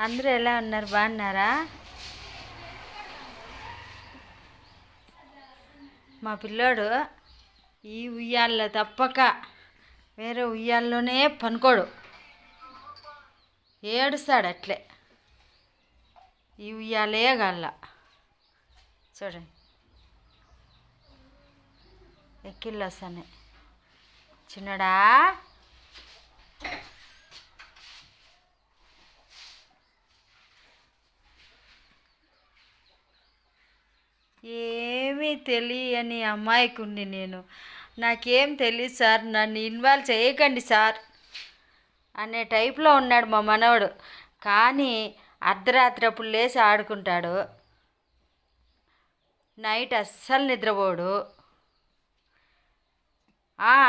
అందరూ ఎలా ఉన్నారు? బాగున్నారా? మా పిల్లోడు ఈ ఉయ్యాల్లో తప్పక వేరే ఉయ్యాల్లోనే పనుకోడు. ఏడుస్తాడు అట్లే. ఈ ఉయ్యాలే గల్ల. చూడండి. ఎక్కిళ్ళు వస్తాయి చిన్నడా? ఏమీ తెలియని అమ్మాయికుండి నేను. నాకేం తెలియదు సార్ నన్ను ఇన్వాల్వ్ చేయకండి సార్ అనే టైప్లో ఉన్నాడు మా మనవడు. కానీ అర్ధరాత్రి అప్పుడు లేచి ఆడుకుంటాడు. నైట్ అస్సలు నిద్రపోడు.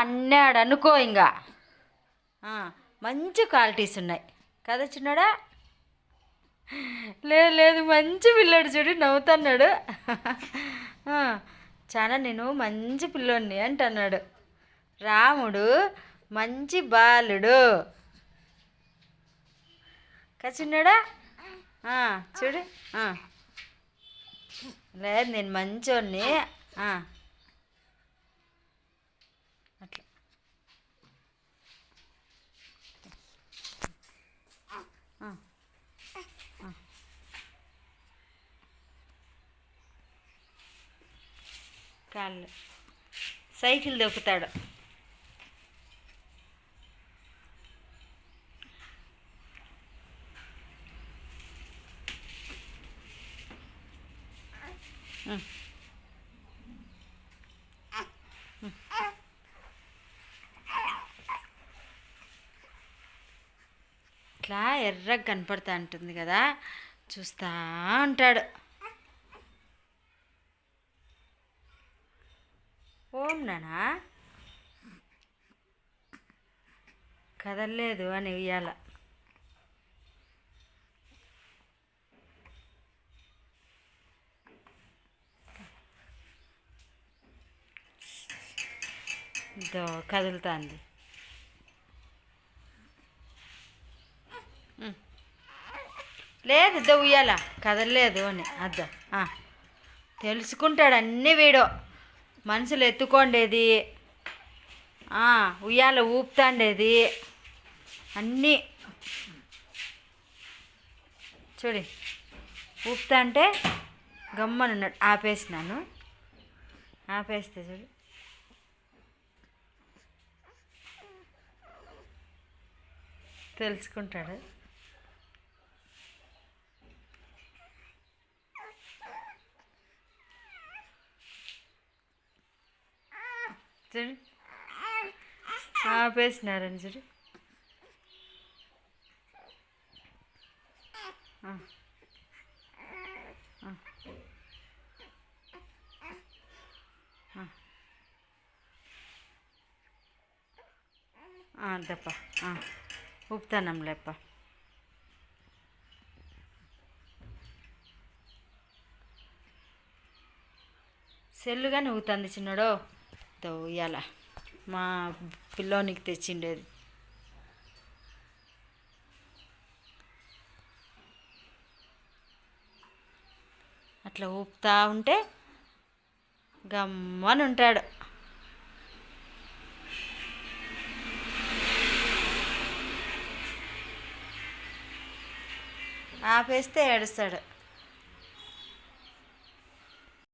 అన్నాడు అనుకో ఇంకా మంచి క్వాలిటీస్ ఉన్నాయి. కదా చిన్నడా? లేదు లేదు మంచి పిల్లాడు చూడు నవ్వుతున్నాడు. చాలా నేను మంచి పిల్లోడిని అంటున్నాడు. రాముడు మంచి బాలుడు. కచ్చిన్నాడా చూడు లేదు నేను మంచోడిని. కాళ్ళు సైకిల్ దొక్కుతాడు. ఇట్లా ఎర్రగా కనపడతా ఉంటుంది కదా. చూస్తా ఉంటాడు. ఓం నానా? కదలలేదు అని ఉయ్యాల ఇదో కదులుతుంది. లేదు ఇద్దో ఉయ్యాల. కదలలేదు అని. అద్దా. తెలుసుకుంటాడు అన్నీ వీడో మనుషులు ఎత్తుకోండేది. ఉయ్యాల ఊపుతాండేది. అన్నీ చూడి ఊపుతా అంటే గమ్మనున్నాడు. ఆపేసినాను. ఆపేస్తే చూడు. తెలుసుకుంటాడు. చూడు ఆపేసినారని చూడు ఆ. ఆ. అద్దప్ప ఆ. సెల్లుగానే చిన్నడో తో ఇవాళ మా పిల్లోనికి తెచ్చిండేది. అట్లా ఊపుతా ఉంటే గమ్మని ఉంటాడు ఆపేస్తే ఏడుస్తాడు.